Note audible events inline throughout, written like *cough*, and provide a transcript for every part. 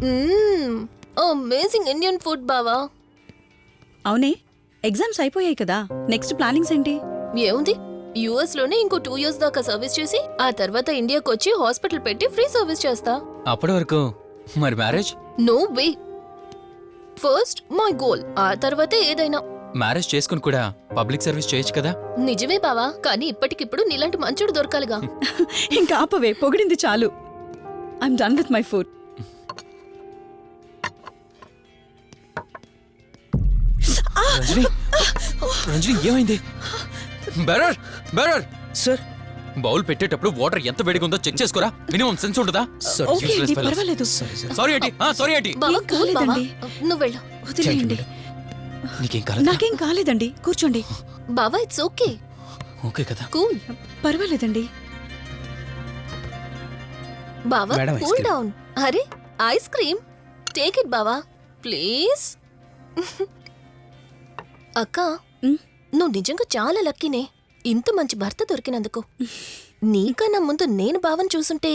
Amazing Indian food బావా. అవునే exams అయిపోయాయి కదా. నెక్స్ట్ ప్లానింగ్స్ ఏంటి? ఏముంది? యుఎస్లోనే ఇంకో టూ ఇయర్స్ దాకా సర్వీస్ చేసి ఆ తర్వాత ఇండియాకి వచ్చి హాస్పిటల్ పెట్టి ఫ్రీ సర్వీస్ చేస్తా. అప్పటి వరకు? మరి marriage no way first my goal ఆ తర్వాతే ఏదైనా. మ్యారేజ్ చేసుకుని కూడా పబ్లిక్ సర్వీస్ చేయొచ్చు కదా? నిజమే బావా కానీ ఇప్పటికిప్పుడు నీలాంటి మంచోడు దొరకాలిగా. *laughs* ఇంకా ఆపవే పొగిడింది చాలు. I'm done with my food Ranjani? Ranjani ఏమైంది? Bearer bearer! సార్. బౌల్ పెట్టేటప్పుడు వాటర్ ఎంత వేడిగా ఉందో చెక్ చేసుకోరా? మినిమం సెన్స్ ఉంటుందా? ఓకే అండి పర్వాలేదు. సారీ ఏంటి సారీ ఏంటి బావా ఏం కూల్ బావా కాలేదండి. నువ్వు వెళ్ళు. వదిలేయండి. నీకేం కాలేదు? నాకేం కాలేదండి. కూర్చోండి. బావా ఇట్స్ ఓకే ఓకే కదా. కూల్ పర్వాలేదండి. బావా కూల్. డౌన్ అరే ఐస్ క్రీమ్ టేక్ ఇట్ బావా ప్లీజ్ అక్క నువ్వు నిజంగా చాలా లక్కీనే. ఇంత మంచి భర్త దొరికినందుకు. నీకన్నా ముందు నేను భావన చూసుంటే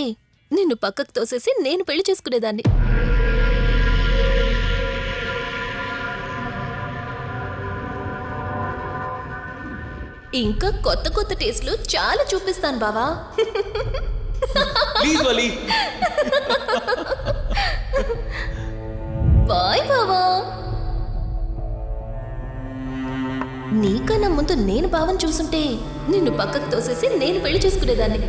నిన్ను పక్కకు తోసేసి నేను పెళ్ళి చేసుకునేదాన్ని. ఇంకా కొత్త కొత్త టేస్ట్లు చాలా చూపిస్తాను బావా. బాయ్ బావా. నీకన్నా ముందు నేను భావం చూసుంటే నిన్ను పక్కకు తోసేసి నేను పెళ్ళి చేసుకునేదాన్ని.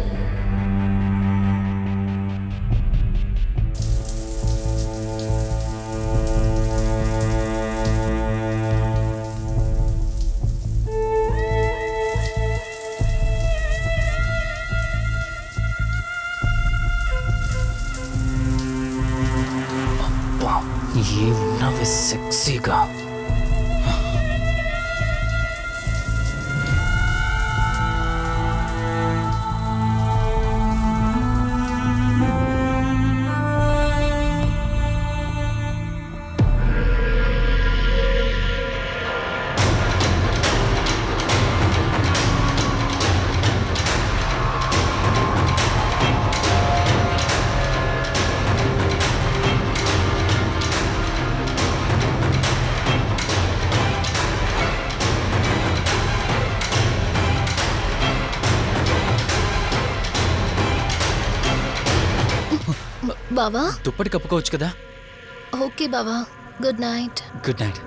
బావా? దుప్పటి కప్పుకోవచ్చు కదా? ఓకే బావా. Good night. Good night.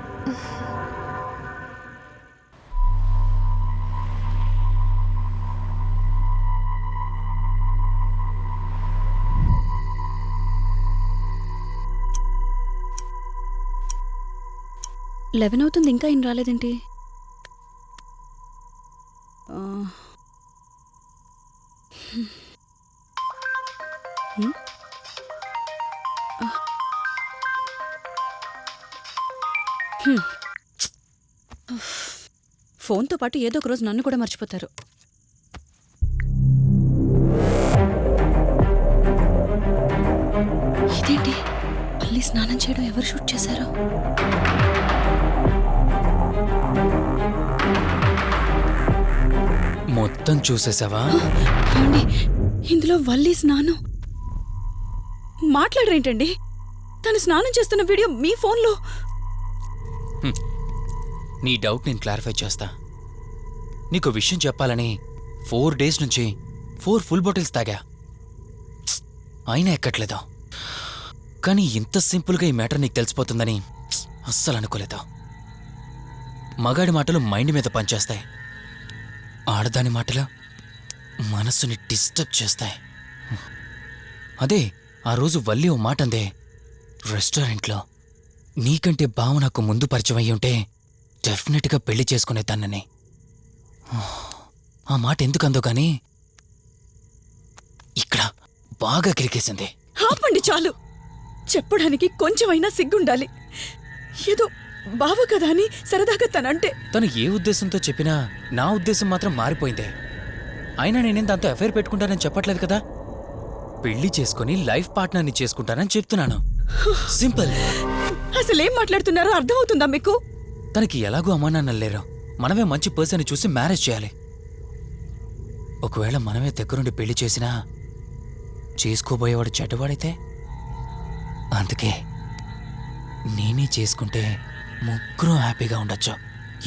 Eleven అవుతుంది ఇంకా ఏం రాలేదేంటి? ఆ. ఫోన్తో పాటు ఏదో ఒక రోజు నన్ను కూడా మర్చిపోతారు. ఇదేంటి? మళ్ళీ స్నానం చేయడం ఎవరు షూట్ చేశారో? మొత్తం చూసేసావా? ఏమండి? ఇందులో వల్లి స్నానం. మాట్లాడరేంటండి? తను స్నానం చేస్తున్న వీడియో మీ ఫోన్లో. నీ డౌట్ నేను క్లారిఫై చేస్తా. నీకు విషయం చెప్పాలని ఫోర్ డేస్ నుంచి ఫోర్ ఫుల్ బాటిల్స్ తాగా. అయినా ఎక్కట్లేదు? కానీ ఇంత సింపుల్గా ఈ మ్యాటర్ నీకు తెలిసిపోతుందని అస్సలు అనుకోలేదు? మగాడి మాటలు మైండ్ మీద పనిచేస్తాయి. ఆడదాని మాటలు మనస్సుని డిస్టర్బ్ చేస్తాయి. అదే ఆ రోజు వల్లి ఓ మాట అందే రెస్టారెంట్లో నీకంటే బావ నాకు ముందు పరిచయం అయ్యి ఉంటే డెఫినెట్గా పెళ్ళి చేసుకునేదాన్నని ఆ మాట ఎందుకందో గాని ఇక్కడ బాగా కిరికేసింది. ఆపండి చాలు. చెప్పడానికి కొంచెమైనా సిగ్గుండాలి. ఏదో బావ కదా అని సరదాగా తనంటే. తను ఏ ఉద్దేశంతో చెప్పినా నా ఉద్దేశం మాత్రం మారిపోయిందే. అయినా నేనేం దాంతో అఫైర్ పెట్టుకుంటానని చెప్పట్లేదు కదా? పెళ్ళి చేసుకుని లైఫ్ పార్ట్నర్ని చేసుకుంటానని చెప్తున్నాను. సింపుల్. అసలేం మాట్లాడుతున్నారో అర్థమవుతుందా మీకు? తనకి ఎలాగో అమ్మా నాన్నలు లేరు. మనమే మంచి పర్సన్ చూసి మ్యారేజ్ చేయాలి. ఒకవేళ మనమే దగ్గరుండి పెళ్ళి చేసినా చేసుకోబోయేవాడు చెడ్డవాడైతే? అందుకే నేనే చేసుకుంటే ముగ్గురు హ్యాపీగా ఉండొచ్చు.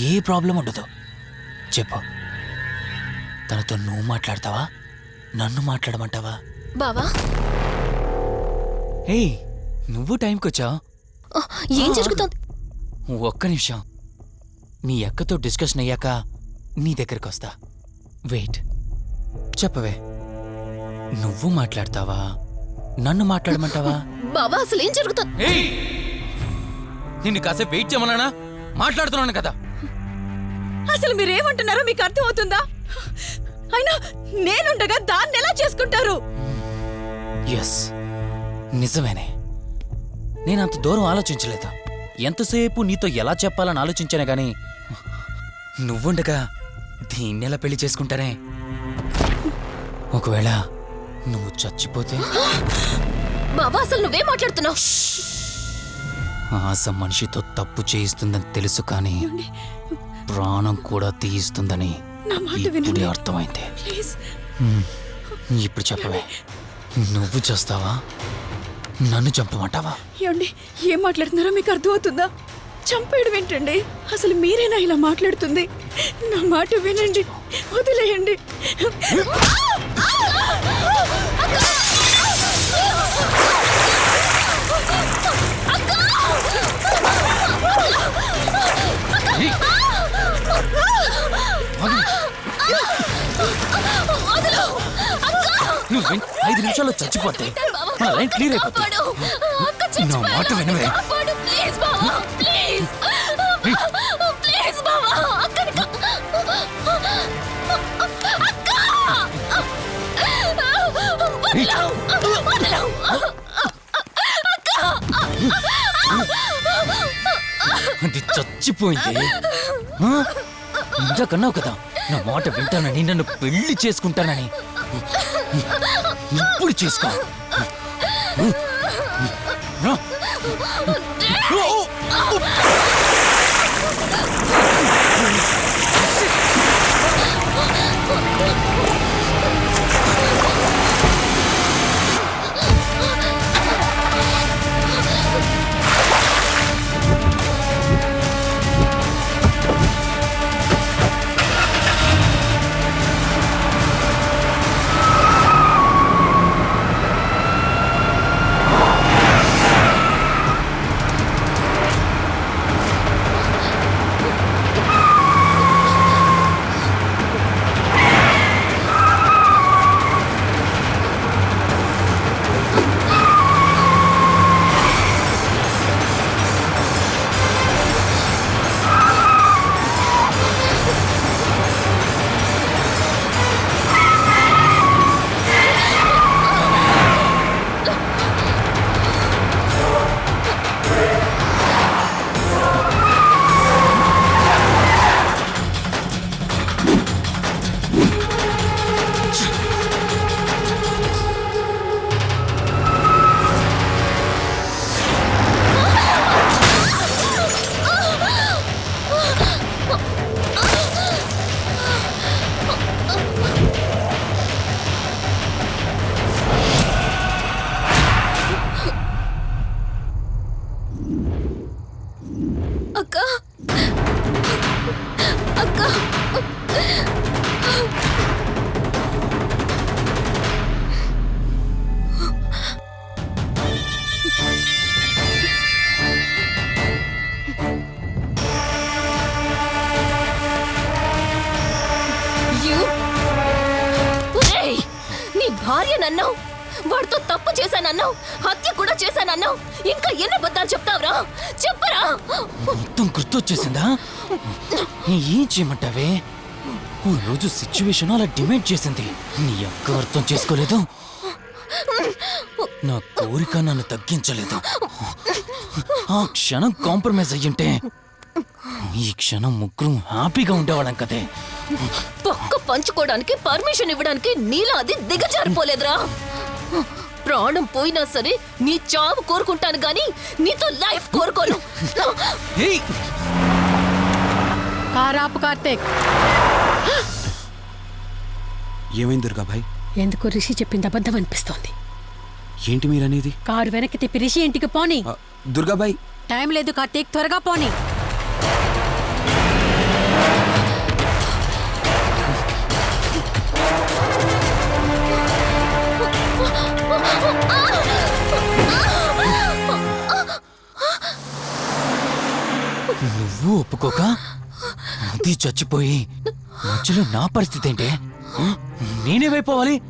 ఏ ప్రాబ్లం ఉండదు. చెప్పు. తనతో నువ్వు మాట్లాడతావా? నన్ను మాట్లాడమంటావా? బావా? ఏయ్ నువ్వు టైంకి వచ్చావు ఏం జరుగుతోంది? ఒక్క నిమిషం. మీ అక్కతో డిస్కషన్ అయ్యాక నీ దగ్గరికి వస్తా. వెయిట్. చెప్పవే. నువ్వు మాట్లాడతావా? నన్ను మాట్లాడమంటావా? బావా అసలు ఏం జరుగుతోంది ఏయ్! నిన్ను కాసేపు వెయిట్ చేయమన్నానా? మాట్లాడుతున్నాను కదా. అసలు మీరేమంటున్నారో మీకు అర్థమవుతుందా? అయినా నేనుండగా దాన్ని ఎలా చేసుకుంటారు? ఎస్ నిజమేనే. నేను అంత దూరం ఆలోచించలేదు? ఎంతసేపు నీతో ఎలా చెప్పాలని ఆలోచించానే గాని నువ్వుండగా దీన్ని ఎలా పెళ్ళి చేసుకుంటానే? ఒకవేళ నువ్వు చచ్చిపోతే? బావా అసలు నువ్వేం మాట్లాడుతున్నావు? ఆశ మనిషితో తప్పు చేయిస్తుందని తెలుసు కానీ ప్రాణం కూడా తీయిస్తుందని ఇప్పుడే అర్థమైంది. ఇప్పుడు చెప్పవే. నువ్వు చేస్తావా? నన్ను చంపమంటావా? ఏమండి ఏం మాట్లాడుతున్నారో మీకు అర్థమవుతుందా? చంపేయడం ఏంటండి? అసలు మీరేనా ఇలా మాట్లాడుతుంది? నా మాట వినండి వదిలేయండి. నువ్వు ఐదు నిమిషాల్లో చచ్చిపోతే మన లైన్ క్లియర్ అయిపోతుంది? కాపాడు. అక్క నా మాట వినవే. ప్లీజ్ బావా, ప్లీజ్. ప్లీజ్. బావా. అది చచ్చిపోయింది. ఆ? ఇందాకన్నావు కదా నా మాట వింటానని నన్ను పెళ్ళి చేసుకుంటానని. ఇప్పుడు చేసుకో. ఆ? అక్క ఇంకా ఎన్ని అబద్ధాలు చెప్తావురా? చెప్పరా? మొత్తం గుర్తొచ్చేసిందా? ఏం చేయమంటావే? ఓ రోజు సిచ్యువేషన్ అలా డిమాండ్ చేసింది. నీ అక్క అర్థం చేసుకోలేదు. నా కోరిక నన్ను తగ్గించలేదు. ఆ క్షణం కాంప్రమైజ్ అయ్యుంటే ఈ క్షణం ముగ్గురు హ్యాపీగా ఉండేవాళ్ళం కదే. పక్క పంచుకోవడానికి పర్మిషన్ ఇవ్వడానికి నీలా అది దిగజారిపోలేదురా. ప్రాణం పోయినా సరే నీ చావు కోరుకుంటాను గాని నీతో లైఫ్ కోరుకోను. కారాపు కార్తీక్. ఏమైంది దుర్గాభాయ్ ఎందుకు రిషి చెప్పింది అబద్ధం అనిపిస్తోంది. ఏంటి మీరనేది? కారు వెనక్కి తిప్పి రిషి ఇంటికి పోని. దుర్గాబాయ్ టైం లేదు కార్తీక్ త్వరగా పోని. నువ్వు ఒప్పుకోక? అది చచ్చిపోయి మధ్యలో నా పరిస్థితి ఏంటి? నేనేమైపోవాలి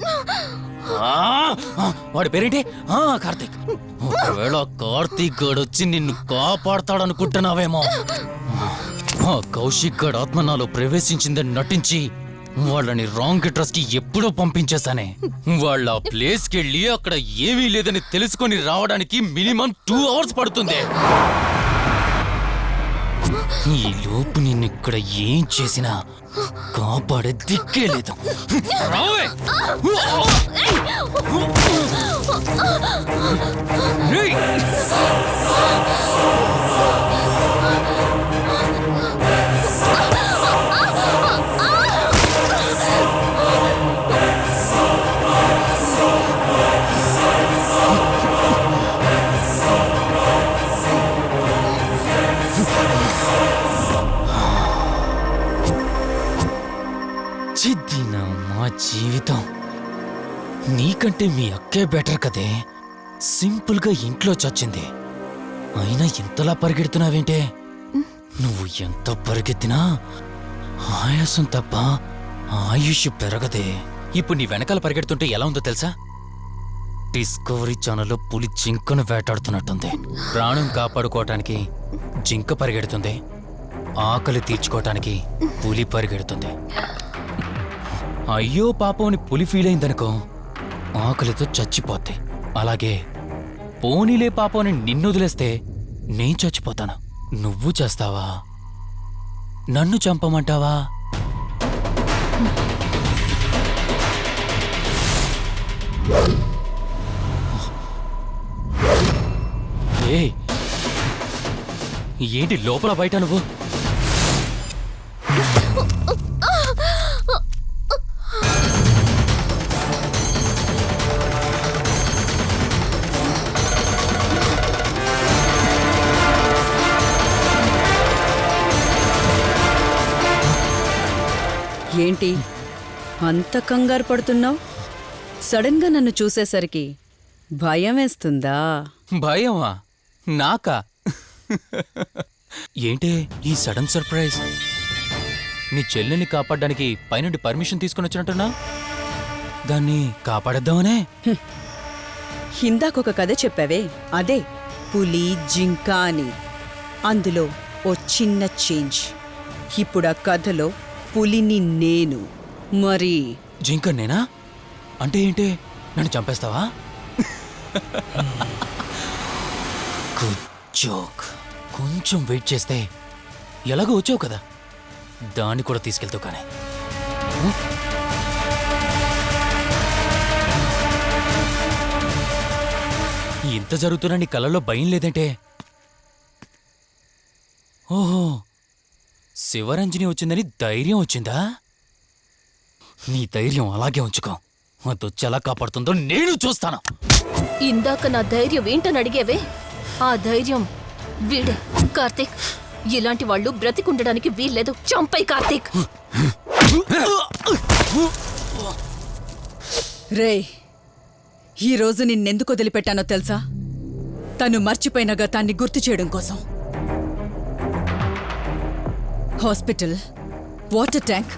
వాడి పేరేంటి? ఆ, కార్తీక్. ఒకవేళ కార్తీక్ గడు వచ్చి నిన్ను కాపాడతాడనుకుంటున్నావేమో కౌశిక్ గడ్ ఆత్మ నాలో ప్రవేశించిందని నటించి వాళ్ళని రాంగ్ అడ్రస్కి ఎప్పుడో పంపించేశానే. వాళ్ళ ప్లేస్ కెళ్ళి వెళ్ళి అక్కడ ఏమీ లేదని తెలుసుకొని రావడానికి మినిమం టూ అవర్స్ పడుతుంది. ఈ లోపు నిన్ను ఇక్కడ ఏం చేసినా కాపాడే దిక్కే లేదు. రావే! నీకంటే మీ అక్కే బెటర్ కదే. సింపుల్గా ఇంట్లో చచ్చింది. అయినా ఇంతలా పరిగెడుతున్నావేంటే? నువ్వు ఎంత పరిగెత్తినా ఆయాసం తప్ప ఆయుష్ పెరగదే. ఇప్పుడు నీ వెనకాల పరిగెడుతుంటే ఎలా ఉందో తెలుసా? డిస్కవరీ ఛానల్లో పులి జింకను వేటాడుతున్నట్టుంది. ప్రాణం కాపాడుకోవటానికి జింక పరిగెడుతుంది. ఆకలి తీర్చుకోవటానికి పులి పరిగెడుతుంది. అయ్యో పాపం అని పులి ఫీల్ అయిందనుకో. ఆకలితో చచ్చిపోతే. అలాగే పోనీలే పాపం అని నిన్ను వదిలేస్తే నేను చచ్చిపోతాను. నువ్వు చేస్తావా? నన్ను చంపమంటావా? ఏ ఏంటి లోపల బయట నువ్వు? ఏంటి? అంత కంగారు పడుతున్నావు? సడన్గా నన్ను చూసేసరికి భయం వేస్తుందా? భయమా? నాకా? ఏంటి ఈ సడన్ సర్ప్రైజ్? నీ చెల్లెల్ని కాపాడడానికి పైనుండి పర్మిషన్ తీసుకుని వచ్చినట్టున్నా? దాన్ని కాపాడేద్దామనే? ఇందాకొక కథ చెప్పావే అదే పులి జింక అని. అందులో ఓ చిన్న చేంజ్. ఇప్పుడు ఆ కథలో పులిని నేను. మరి? జింక నేనా? అంటే ఏంటి? నన్ను చంపేస్తావా? Good joke. కొంచెం వెయిట్ చేస్తే ఎలాగో వచ్చావు కదా. దాన్ని కూడా తీసుకెళ్తావు కానీ. ఇంత జరుగుతున్నా నీ కళ్ళల్లో భయం లేదంటే? ఓహో. శివరంజని వచ్చిందని ధైర్యం వచ్చిందా? నీ ధైర్యం అలాగే ఉంచుకో. అదొచ్చి ఎలా కాపాడుతుందో నేను చూస్తాను. ఇందాక నా ధైర్యం ఏంటని అడిగేవే? ఆ ధైర్యం వీడే కార్తీక్. ఇలాంటి వాళ్ళు బ్రతికుండడానికి వీల్లేదు. చంపై కార్తీక్. రే ఈరోజు నిన్నెందుకు వదిలిపెట్టానో తెలుసా? తను మర్చిపోయిన గతాన్ని గుర్తు చేయడం కోసం. Hospital water tank